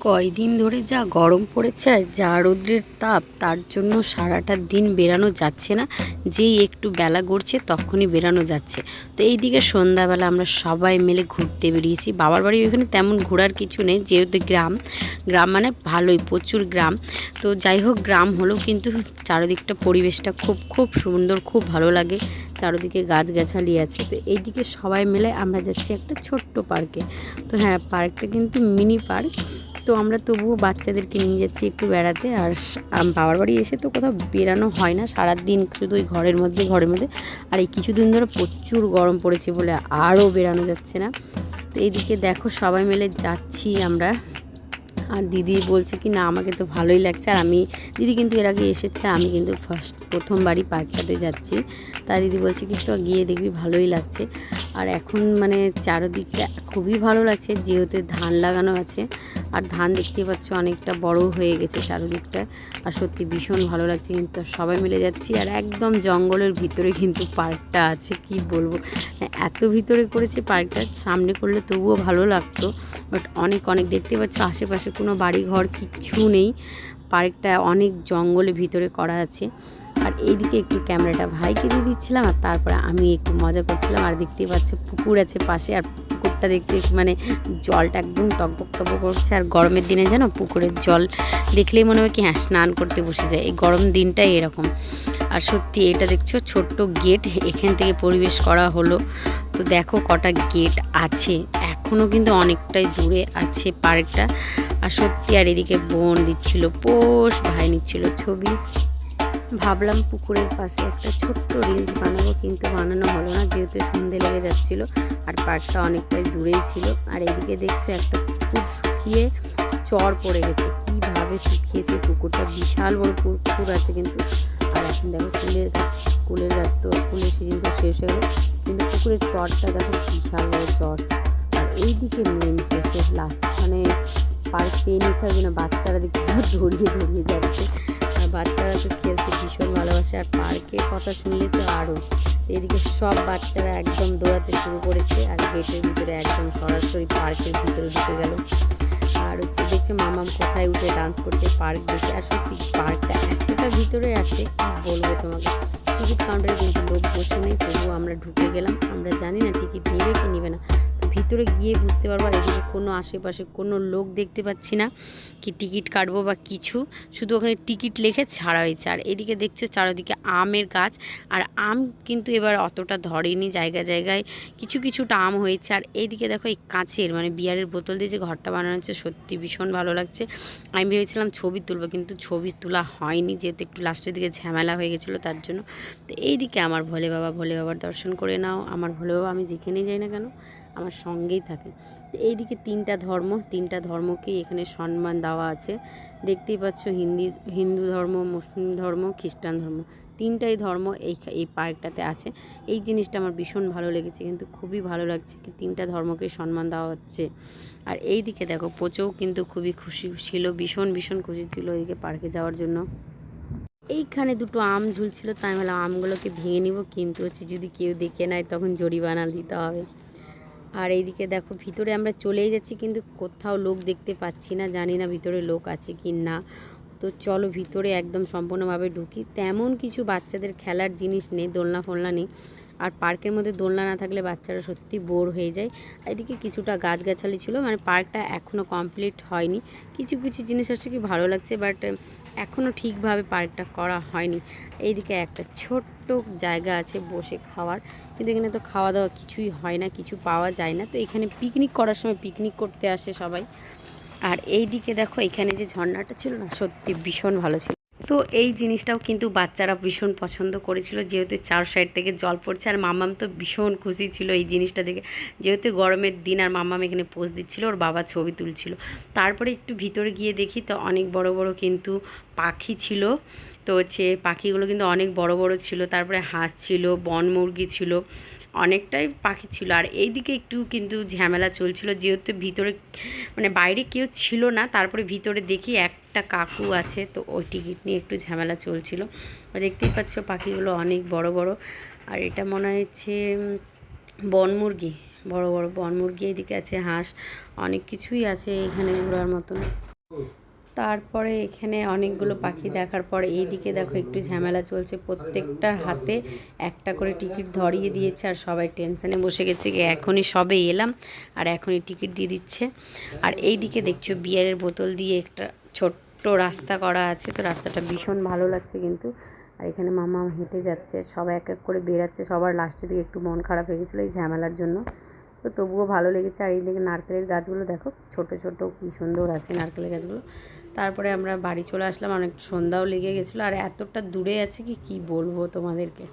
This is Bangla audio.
কয়দিন ধরে যা গরম পড়েছে আর যা রৌদ্রের তাপ, তার জন্য সারাটা দিন বেরানো যাচ্ছে না। যেই একটু বেলা গড়ছে, তখনই বেরানো যাচ্ছে। তো এইদিকে সন্ধ্যাবেলা আমরা সবাই মিলে ঘুরতে বেরিয়েছি। বাবার বাড়ি ওখানে তেমন ঘোরার কিছু নেই, যেহেতু গ্রাম। গ্রাম মানে ভালোই, প্রচুর গ্রাম। তো যাই হোক, গ্রাম হলেও কিন্তু চারিদিকটা পরিবেশটা খুব খুব সুন্দর, খুব ভালো লাগে। চারিদিকে গাছগাছালি আছে। তো এইদিকে সবাই মিলে আমরা যাচ্ছি একটা ছোট্ট পার্কে। তো হ্যাঁ পার্কটা কিন্তু মিনি পার্ক। তো আমরা তবুও বাচ্চাদেরকে নিয়ে যাচ্ছি একটু বেড়াতে। আর বাবার বাড়ি এসে তো কোথাও বেরানো হয় না। সারাদিন শুধু ওই ঘরের মধ্যে ঘরের মধ্যে। আর এই কিছুদিন ধরে প্রচুর গরম পড়েছে বলে আরও বেরানো যাচ্ছে না। তো এইদিকে দেখো সবাই মিলে যাচ্ছি আমরা। আর দিদি বলছে কি, না, আমাকে তো ভালোই লাগছে। আর আমি, দিদি কিন্তু এর আগে এসেছে আমি কিন্তু ফার্স্ট প্রথমবারই পার্কটাতে যাচ্ছি। তা দিদি বলছে কি, চ, গিয়ে দেখবি, ভালোই লাগছে। আর এখন মানে চারদিকটা খুবই ভালো লাগছে, যেহেতু ধান লাগানো আছে। আর ধান দেখতে পাচ্ছ অনেকটা বড় হয়ে গেছে চারদিকটা আর সত্যি ভীষণ ভালো লাগছে, কিন্তু সবাই মিলে যাচ্ছি আর একদম জঙ্গলের ভিতরে কিন্তু পার্কটা আছে, কি বলব। এত ভিতরে করেছে পার্কটা, সামনে করলে তবুও ভালো লাগতো বাট অনেক অনেক দেখতে পাচ্ছ আশেপাশে কোনো বাড়ি ঘর কিচ্ছু নেই। পার্কটা অনেক জঙ্গলের ভিতরে করা আছে। আর এইদিকে একটু ক্যামেরাটা ভাইকে দিয়ে দিচ্ছিলাম আর তারপরে আমি একটু মজা করছিলাম। আর দেখতেই পাচ্ছি পুকুর আছে পাশে আর পুকুরটা দেখতে মানে জলটা একদম টকবক টকবক করছে। আর গরমের দিনে যেন পুকুরের জল দেখলেই মনে হয় কি হ্যাঁ স্নান করতে বসে যায়। এই গরম দিনটাই এরকম। আর সত্যি এটা দেখছ ছোট্ট গেট এখান থেকে পরিবেশ করা হলো। তো দেখো কটা গেট আছে। এখনও কিন্তু অনেকটাই দূরে আছে পার্কটা। আর সত্যি আর এদিকে বোন দিচ্ছিল, পোষ ভাই নিচ্ছিল ছবি। ভাবলাম পুকুরের পাশে একটা ছোট্ট রিলস বানাবো, কিন্তু বানানো হলো না, যেহেতু সন্ধে লেগে যাচ্ছিল আর পার্কটা অনেকটাই দূরেই ছিল। আর এদিকে দেখছ একটা পুকুর শুকিয়ে চর পড়ে গেছে। কীভাবে শুকিয়েছে পুকুরটা? বিশাল বড় পুকুর আছে কিন্তু। আর এখন দেখো কুলের গাছ কুলের গাছ তো, কুলের সিজন তো শেষ হয়ে গেলো। কিন্তু পুকুরের চরটা দেখো বিশাল বড় চর। আর এইদিকে মেন শেষের লাস্ট মানে পার্ক পেয়ে নিচ্ছে ওই জন্য বাচ্চারা দেখছি দৌড়িয়ে দৌড়িয়ে যাচ্ছে। আর বাচ্চারা তো খেলতে ভীষণ ভালোবাসে আর পার্কের কথা শুনলে তো আরও এদিকে সব বাচ্চারা একদম দৌড়াতে শুরু করেছে আর গেটের ভিতরে একদম সরাসরি পার্কের ভিতরে ঢুকে গেল। আর হচ্ছে দেখছে মামাম কোথায় উঠে ডান্স করছে পার্ক দেখে। আর সত্যি পার্কটা এতটা ভিতরে আছে, কি বলব তোমাকে? টিকিট কাউন্টারে কিন্তু লোক বসে নেই, তবুও আমরা ঢুকে গেলাম। আমরা জানি না টিকিট নেবে কি নেবে না। ভিতরে গিয়ে বুঝতে পারব আর এদিকে কোনো আশেপাশে কোনো লোক দেখতে পাচ্ছি না কি টিকিট কাটবো বা কিছু। শুধু ওখানে টিকিট লেখে ছাড়া হয়েছে। আর এদিকে দেখছ চারোদিকে আমের গাছ। আর আম কিন্তু এবার অতটা ধরেনি জায়গা জায়গায়। কিছু কিছুটা আম হয়েছে। আর এইদিকে দেখো এই কাঁচের মানে বিয়ারের বোতল দিয়ে যে ঘরটা বানানো হচ্ছে সত্যি ভীষণ ভালো লাগছে। আমি ভেবেছিলাম ছবি তুলবো কিন্তু ছবি তোলা হয়নি। যেহেতু একটু লাস্টের দিকে ঝামেলা হয়ে গেছিল তার জন্য। তো এইদিকে আমার ভোলে বাবা, ভোলে বাবার দর্শন করে নাও। আমার ভোলে বাবা আমি যেখানেই যাই না কেন আমার সঙ্গেই থাকে। এইদিকে তিনটা ধর্ম, তিনটা ধর্মকেই এখানে সম্মান দেওয়া আছে। দেখতেই পাচ্ছ হিন্দি, হিন্দু ধর্ম, মুসলিম ধর্ম, খ্রিস্টান ধর্ম, তিনটাই ধর্ম এই এই পার্কটাতে আছে। এই জিনিসটা আমার ভীষণ ভালো লেগেছে, কিন্তু খুবই ভালো লাগছে কি তিনটা ধর্মকে সম্মান দেওয়া হচ্ছে। আর এই দিকে দেখো পোচও কিন্তু খুবই খুশি ছিল, ভীষণ ভীষণ খুশি ছিল এইদিকে পার্কে যাওয়ার জন্য। এইখানে দুটো আম ঝুলছিল, তাই আমি বললাম আমগুলোকে ভেঙে নিব, কিন্তু হচ্ছে যদি কেউ দেখে নেয় তখন জরিমানা দিতে হবে। আর এইদিকে দেখো, ভিতরে আমরা চলেই যাচ্ছি, কিন্তু কোথাও লোক দেখতে পাচ্ছি না। জানি না ভিতরে লোক আছে কি না। তো চলো ভিতরে একদম সম্পূর্ণভাবে ঢুকি। তেমন কিছু বাচ্চাদের খেলার জিনিস নেই দোলনা ফোলনা নেই। আর পার্কের মধ্যে দোলনা না থাকলে বাচ্চারা সত্যি বোর হয়ে যায়। এদিকে কিছুটা গাছগাছালি ছিল মানে পার্কটা এখনও কমপ্লিট হয়নি। কিছু কিছু জিনিস হচ্ছে কি ভালো লাগছে বাট এখনও ঠিকভাবে পার্কটা করা হয়নি। এইদিকে একটা ছোট্ট জায়গা আছে বসে খাওয়ার। কিন্তু এখানে তো খাওয়া দাওয়া কিছুই হয় না, কিছু পাওয়া যায় না। তো এখানে পিকনিক করার সময় পিকনিক করতে আসে সবাই। আর এই দিকে দেখো, এখানে যে ঝর্ণাটা ছিল না, সত্যি ভীষণ ভালো ছিল। তো এই জিনিসটাও কিন্তু বাচ্চারা ভীষণ পছন্দ করেছিল। যেহেতু চার সাইড থেকে জল পড়ছে আর মামাম তো ভীষণ খুশি ছিল এই জিনিসটা দেখে। যেহেতু গরমের দিন আর মামাম এখানে পোজ দিচ্ছিল, ওর বাবা ছবি তুলছিল। তারপরে একটু ভিতরে গিয়ে দেখি তো অনেক বড় বড় কিন্তু পাখি ছিল। তো হচ্ছে পাখিগুলো কিন্তু অনেক বড় বড় ছিল। তারপরে হাঁস ছিল, বন মুরগি ছিল। অনেকটাই পাখি ছিল। আর এইদিকে একটু কিন্তু ঝামেলা চলছিল যেহেতু ভিতরে মানে বাইরে কেউ ছিল না তারপরে ভিতরে দেখি একটা কাকু আছে তো ওই টিকিট নিয়ে একটু ঝামেলা চলছিল। দেখতেই পাচ্ছ পাখিগুলো অনেক বড় বড়। আর এটা মনে হচ্ছে উম, বন মুরগি বড় বড় বন মুরগি এদিকে আছে হাঁস অনেক কিছুই আছে এখানে ঘোরার মতন। তারপরে এখানে অনেকগুলো পাখি দেখার পরে এইদিকে দেখো একটু ঝামেলা চলছে। প্রত্যেকটার হাতে একটা করে টিকিট ধরিয়ে দিয়েছে আর সবাই টেনশানে বসে গেছে এখনই সবে এলাম আর এখনই টিকিট দিয়ে দিচ্ছে। আর এই দিকে দেখছ বিয়ারের বোতল দিয়ে একটা ছোট্ট রাস্তা করা আছে, তো রাস্তাটা ভীষণ ভালো লাগছে কিন্তু। আর এখানে মামা হেঁটে যাচ্ছে, সবাই এক এক করে বেরাচ্ছে সবার লাস্টের দিকে একটু মন খারাপ হয়ে গেছিল এই ঝামেলার জন্য। তো তবুও ভালো লেগেছে। আর এইদিকে নারকেলের গাছগুলো দেখো, ছোট ছোট কি সুন্দর আছে নারকেলের গাছগুলো। তারপরে আমরা বাড়ি চলে আসলাম, অনেক সন্ধ্যাও লেগে গেছিল। আর এতটা দূরে আছে কি কি বলব তোমাদেরকে?